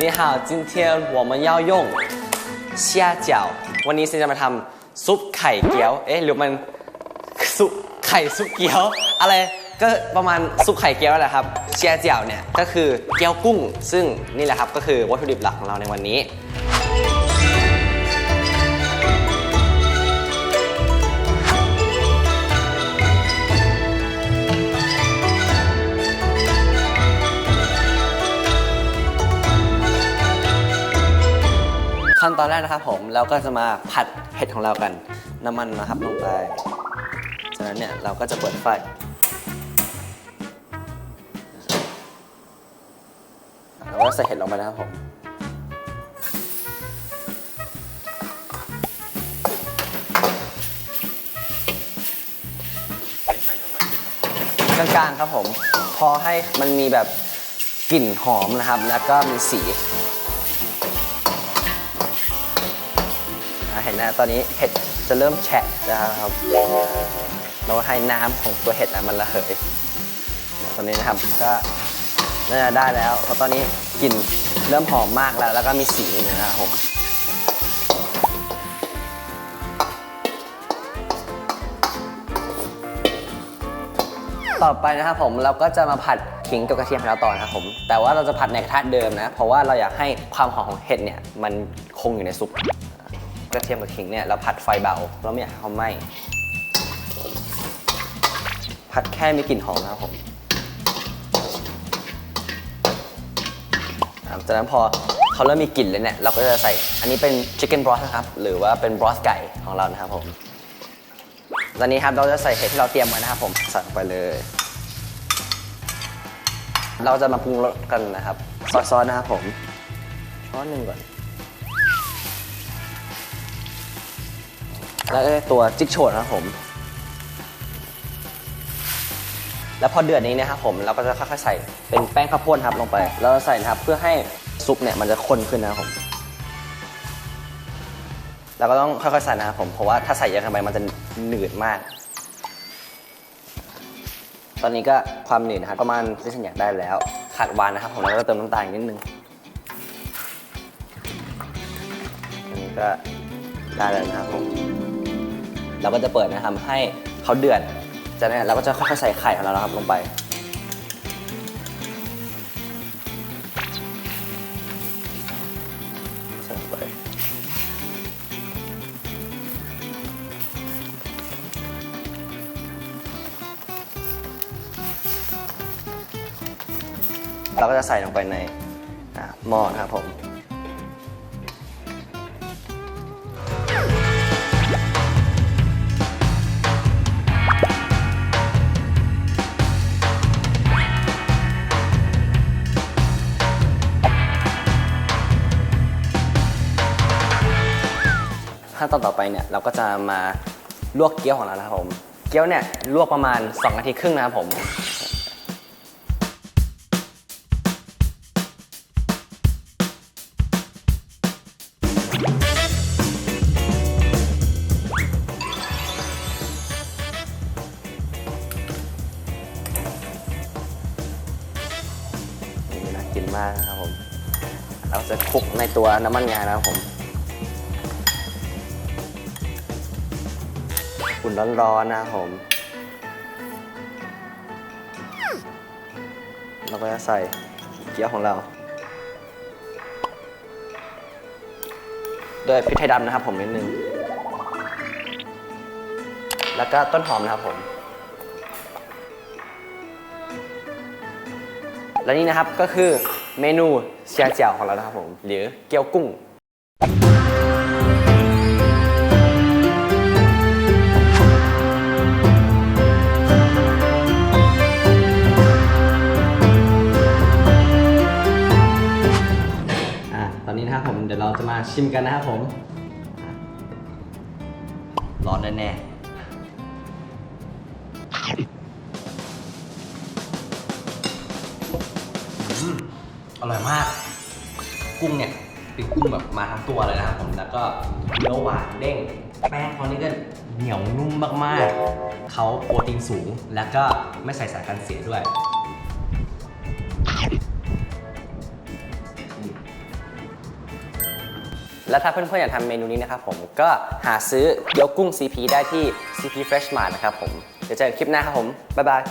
你好，今天我们要用虾饺วันนี้เซนจะมาทำซุปไข่เกี๊ยว เอ๊ะหรือมันซุปไข่ซุปเกี๊ยว อะไร ก็ประมาณซุปไข่เกี๊ยวนั่นแหละครับเชียเจียวเนี่ยก็คือเกี๊ยวกุ้ง ซึ่งนี่แหละครับก็คือวัตถุดิบหลักของเราในวันนี้ ขั้นตอนแรกนะครับผมเราก็จะมาผัดเห็ดของเรากัน น้ำมันนะครับลงไป จากนั้นเนี่ยเราก็จะเปิดไฟ เราก็ใส่เห็ดลงไปนะครับผมกลางๆครับผม พอให้มันมีแบบกลิ่นหอมนะครับ แล้วก็มีสี อะ เห็นนะตอนนี้เห็ดจะเริ่มแฉะนะครับ เราให้น้ำของตัวเห็ดนะมันระเหย ตอนนี้นะครับก็น่าจะได้แล้วเพราะตอนนี้กลิ่นเริ่มหอมมากแล้ว แล้วก็มีสีนะครับผมต่อไปนะครับผมเราก็จะมาผัดขิงกับกระเทียมของเราต่อนะครับผม แต่ว่าเราจะผัดในกระทะเดิมนะ เพราะว่าเราอยากให้ความหอมของเห็ดเนี่ยมันคงอยู่ในซุป กระเทียมกับขิงเนี่ยเราผัดไฟเบาเราไม่อยากให้เขาไหม้ผัดแค่มีกลิ่นหอมนะครับผมจากนั้นพอเขาเริ่มมีกลิ่นเลยเนี่ยเราก็จะใส่ อันนี้เป็น chicken broth นะครับ หรือว่าเป็น broth ไก่ของเรานะครับผมตอนนี้ครับเราจะใส่เห็ดที่เราเตรียมไว้นะครับผมใส่ลงไปเลย เราจะมาปรุงรสกันนะครับ ซอสนะครับผมช้อนหนึ่งก่อน แล้วก็ตัวจิ๊กโฉดนะครับผม แล้วพอเดือดนี้นะครับผมเราก็จะค่อยๆใส่เป็นแป้งข้าวโพดครับลงไป แล้วเราใส่นะครับเพื่อให้ซุปเนี่ยมันจะข้นขึ้นนะครับผมเราก็ต้องค่อยๆใส่นะครับผมเพราะว่าถ้าใส่เยอะเกินไปมันจะหนืดมาก ตอนนี้ก็ความหนืดนะครับประมาณที่ฉันอยากได้แล้ว ขาดหวานนะครับผมแล้วก็เติมน้ำตาลอีกนิดนึงอันนี้ก็ได้แล้วนะครับผม เราก็จะเปิดนะครับ ให้เขาเดือด จากนั้นเราก็จะค่อยๆใส่ไข่ของเรานะครับลงไปใส่ลงไป เราก็จะใส่ลงไปในอ่าหม้อนะครับผม ขั้นตอนต่อไปเนี่ยเราก็จะมาลวกเกี๊ยวของเรานะครับผม เกี๊ยวเนี่ยลวกประมาณ2นาทีครึ่งนะครับผมนี่น่ากินมากนะครับผม เราจะคลุกในตัวน้ำมันงานะครับผม อุ่นร้อนๆนะครับผม เราก็จะใส่เกี๊ยวของเราโดยพริกไทยดำนะครับผมนิดนึง แล้วก็ต้นหอมนะครับผม และนี่นะครับก็คือเมนูเชียเจียวของเรานะครับผม หรือเกี๊ยวกุ้ง มเดี๋ยวเราจะมาชิมกันนะครับผมอะร้อนแน่ๆอืมอร่อยมาก กุ้งเนี่ยเป็นกุ้งแบบมาทั้งตัวเลยนะครับผม แล้วก็เนื้อหวานเด้ง แป้งเขานี่ก็เหนียวนุ่มมากๆ เขาโปรตีนสูง แล้วก็ไม่ใส่สารกันเสียด้วย และถ้าเพื่อนๆอยากทำเมนูนี้นะครับผมก็หาซื้อเกี๊ยวกุ้ง CP ได้ที่ CP Fresh Mart นะครับผม เดี๋ยวเจอกันคลิปหน้าครับผม บ๊ายบาย